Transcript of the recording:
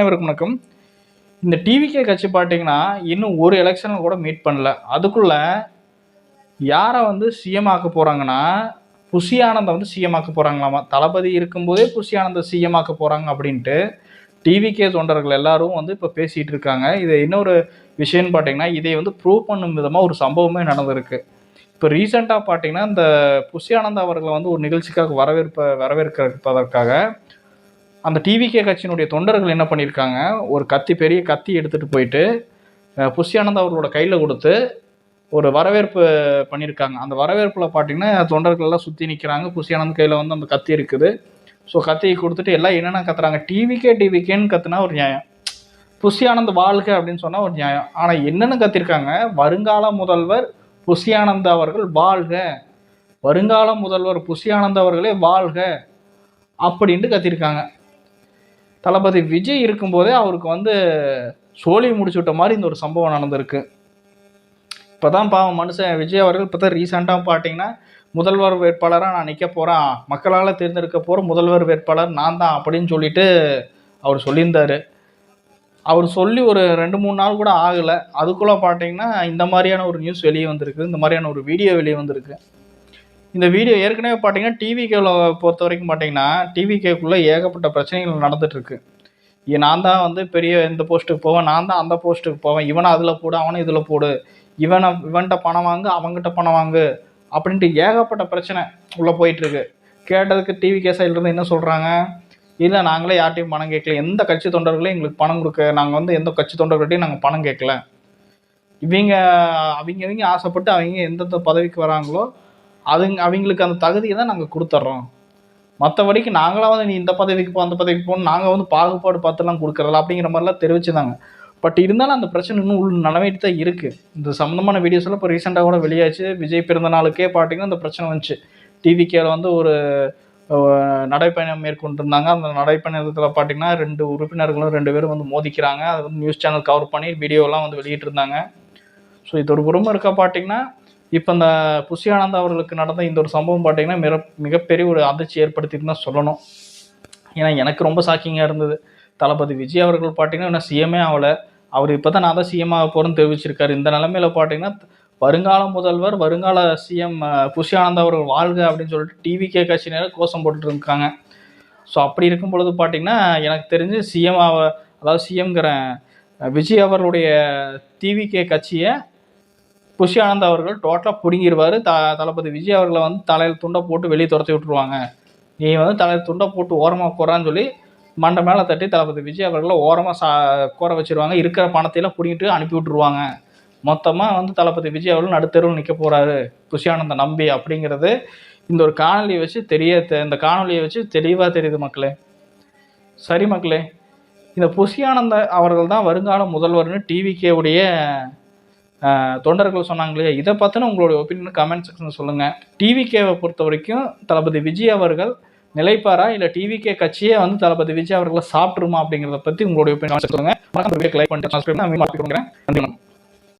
அனைவருக்கும் வணக்கம். இந்த டிவிகே கட்சி பார்த்தீங்கன்னா இன்னும் ஒரு எலெக்ஷனில் கூட மீட் பண்ணல. அதுக்குள்ளே யாரை வந்து சிஎம் ஆக்க போகிறாங்கன்னா புஷி ஆனந்தை வந்து சிஎம் ஆக்க போகிறாங்களாமா தளபதி இருக்கும்போதே புஷி ஆனந்தை சிஎம் ஆக்க போகிறாங்க அப்படின்ட்டு டிவிகே தொண்டர்கள் எல்லாரும் வந்து இப்போ பேசிகிட்டு இருக்காங்க. இது இன்னொரு விஷயம்னு பார்த்தீங்கன்னா இதை வந்து ப்ரூவ் பண்ணும் விதமாக ஒரு சம்பவமே நடந்திருக்கு. இப்போ ரீசெண்டாக பார்த்தீங்கன்னா இந்த புஷி ஆனந்த் அவர்களை வந்து ஒரு நிகழ்ச்சிக்காக வரவேற்ப வரவேற்கிறதற்காக அந்த டிவிகே கட்சியினுடைய தொண்டர்கள் என்ன பண்ணியிருக்காங்க? ஒரு கத்தி பெரிய கத்தி எடுத்துகிட்டு போயிட்டு புஷ்யானந்த் அவர்களோட கையில் கொடுத்து ஒரு வரவேற்பு பண்ணியிருக்காங்க. அந்த வரவேற்பில் பார்த்தீங்கன்னா தொண்டர்கள் எல்லாம் சுற்றி நிற்கிறாங்க புஷியானந்த் கையில் வந்து அந்த கத்தி இருக்குது. ஸோ கத்தியை கொடுத்துட்டு எல்லாம் என்னென்ன கத்துறாங்க? டிவிகே டிவிகேன்னு கத்துனா ஒரு நியாயம். புஷி வாழ்க அப்படின்னு சொன்னால் ஒரு நியாயம். ஆனால் என்னென்னு கத்திருக்காங்க? வருங்கால முதல்வர் புஷி அவர்கள் வாழ்க. வருங்கால முதல்வர் புஷி அவர்களே வாழ்க. அப்படின்ட்டு கத்திருக்காங்க. தளபதி விஜய் இருக்கும்போதே அவருக்கு வந்து சோழி முடிச்சு விட்ட மாதிரி இந்த ஒரு சம்பவம் நடந்திருக்கு. இப்போ தான் பாவம் மனுஷன் விஜய் அவர்கள் இப்போ தான் ரீசெண்டாக பார்த்தீங்கன்னா முதல்வர் வேட்பாளராக நான் நிற்க போகிறேன் மக்களால் தேர்ந்தெடுக்க போகிற முதல்வர் வேட்பாளர் நான் தான் அப்படின்னு சொல்லிட்டு அவர் சொல்லியிருந்தாரு. அவர் சொல்லி ஒரு ரெண்டு மூணு நாள் கூட ஆகலை. அதுக்குள்ளே பார்த்தீங்கன்னா இந்த மாதிரியான ஒரு நியூஸ் வெளியே வந்திருக்கு. இந்த மாதிரியான ஒரு வீடியோ வெளியே வந்திருக்கு. இந்த வீடியோ ஏற்கனவே பார்த்தீங்கன்னா டிவிகேவில் பொறுத்த வரைக்கும் பார்த்தீங்கன்னா டிவிகேக்குள்ளே ஏகப்பட்ட பிரச்சனைகள் நடந்துகிட்ருக்கு நான் தான் வந்து பெரிய இந்த போஸ்ட்டுக்கு போவேன் நான் தான் அந்த போஸ்ட்டுக்கு போவேன் இவனை அதில் போடு அவனை இதில் போடு இவனை இவன்கிட்ட பணம் வாங்கு அவங்ககிட்ட பணம் வாங்கு அப்படின்ட்டு ஏகப்பட்ட பிரச்சனை உள்ளே போயிட்டுருக்கு. கேட்டதுக்கு டிவி இருந்து என்ன சொல்கிறாங்க இல்லை நாங்களே யார்ட்டையும் பணம் கேட்கல. எந்த கட்சி தொண்டர்களையும் எங்களுக்கு பணம் கொடுக்க நாங்கள் வந்து எந்த கட்சி தொண்டர்கள்ட்டையும் நாங்கள் பணம் கேட்கல. இவங்க அவங்க அவங்க ஆசைப்பட்டு அவங்க எந்தெந்த பதவிக்கு வராங்களோ அதுங்க அவங்களுக்கு அந்த தகுதியை தான் நாங்கள் கொடுத்துட்றோம் மற்றபடிக்கு நாங்களாம் வந்து நீ இந்த பதவிக்கு போ அந்த பதவிக்கு போகணும் நாங்கள் வந்து பாகுபாடு பார்த்துலாம் கொடுக்குறதில்ல அப்படிங்கிற மாதிரிலாம் தெரிவிச்சுதாங்க. பட் இருந்தாலும் அந்த பிரச்சனை இன்னும் உள் நிலவிட்டு தான் இருக்குது இந்த சம்மந்தமான வீடியோஸ்லாம் இப்போ ரீசெண்டாக கூட வெளியாச்சு. விஜய் பிறந்த நாளுக்கே பார்த்தீங்கன்னா அந்த பிரச்சனை வந்துச்சு. டிவிகேல வந்து ஒரு நடைப்பயணம் மேற்கொண்டிருந்தாங்க. அந்த நடைப்பயணத்தில் பார்த்தீங்கன்னா ரெண்டு உறுப்பினர்களும் ரெண்டு பேரும் வந்து மோதிக்கிறாங்க. அதை வந்து நியூஸ் சேனல் கவர் பண்ணி வீடியோலாம் வந்து வெளியிட்டிருந்தாங்க. ஸோ இது ஒரு புறமும் இருக்க பார்த்தீங்கன்னா இப்போ இந்த புஷி ஆனந்த் அவர்களுக்கு நடந்த இந்த ஒரு சம்பவம் பார்த்தீங்கன்னா மிக மிகப்பெரிய ஒரு அதிர்ச்சி ஏற்படுத்தின்னு தான் சொல்லணும். ஏன்னா எனக்கு ரொம்ப ஷாக்கிங்காக இருந்தது. தளபதி விஜய் அவர்கள் பார்த்தீங்கன்னா இன்னும் சிஎம்ஏ ஆகலை. அவர் இப்போ தான் நான் தான் சிஎம் ஆக போகிறேன்னு தெரிவிச்சிருக்காரு. இந்த நிலமையில பார்த்தீங்கன்னா வருங்கால முதல்வர் வருங்கால சிஎம் புஷி ஆனந்த் அவர்கள் வாழ்க அப்படின்னு சொல்லிட்டு டிவிகே கட்சியினர் கோஷம் போட்டுட்டு இருக்காங்க ஸோ அப்படி இருக்கும் பொழுது பார்த்தீங்கன்னா எனக்கு தெரிஞ்சு சிஎம் அதாவது சிஎம்ங்கிற விஜய் அவர்களுடைய டிவிகே கட்சியை குஷி ஆனந்த் அவர்கள் டோட்டலாக பிடுங்கிடுவார் த தளபதி விஜய் அவர்களை வந்து தலையில் துண்டை போட்டு வெளியே துரத்தி விட்டுருவாங்க. நீ வந்து தலையில் துண்டை போட்டு ஓரமாக போகிறான்னு சொல்லி மண்டை மேலே தட்டி தளபதி விஜய் அவர்களை ஓரமாக சா கோர வச்சிருவாங்க. இருக்கிற பணத்தையெல்லாம் பிடிங்கிட்டு அனுப்பி விட்டுருவாங்க. மொத்தமாக வந்து தளபதி விஜய் அவர்கள் நடுத்தெருவில் நிற்க போகிறாரு குஷியானந்த நம்பி அப்படிங்கிறது இந்த ஒரு காணொலியை வச்சு தெரிய இந்த காணொலியை வச்சு தெளிவாக தெரியுது மக்களே. சரி மக்களே இந்த புஷியானந்த அவர்கள் தான் வருங்கால முதல்வர்னு டிவிகேவுடைய தொண்டர்கள் சொன்னாங்களே இதை பார்த்துன்னு உங்களுடைய ஒப்பீனியன் கமெண்ட் செக்ஷனில் சொல்லுங்கள் டிவிகேவை பொறுத்த வரைக்கும் தளபதி விஜய் அவர்கள் நிலைப்பாரா? இல்லை டிவிகே கட்சியே வந்து தளபதி விஜய் அவர்களை சாப்பிட்ருமா அப்படிங்கிறத பற்றி உங்களுடைய ஒப்பீனியன் சொல்லுங்கள் லைக் பண்ணிட்டு சப்ஸ்கிரைப் பண்ணி நன்றி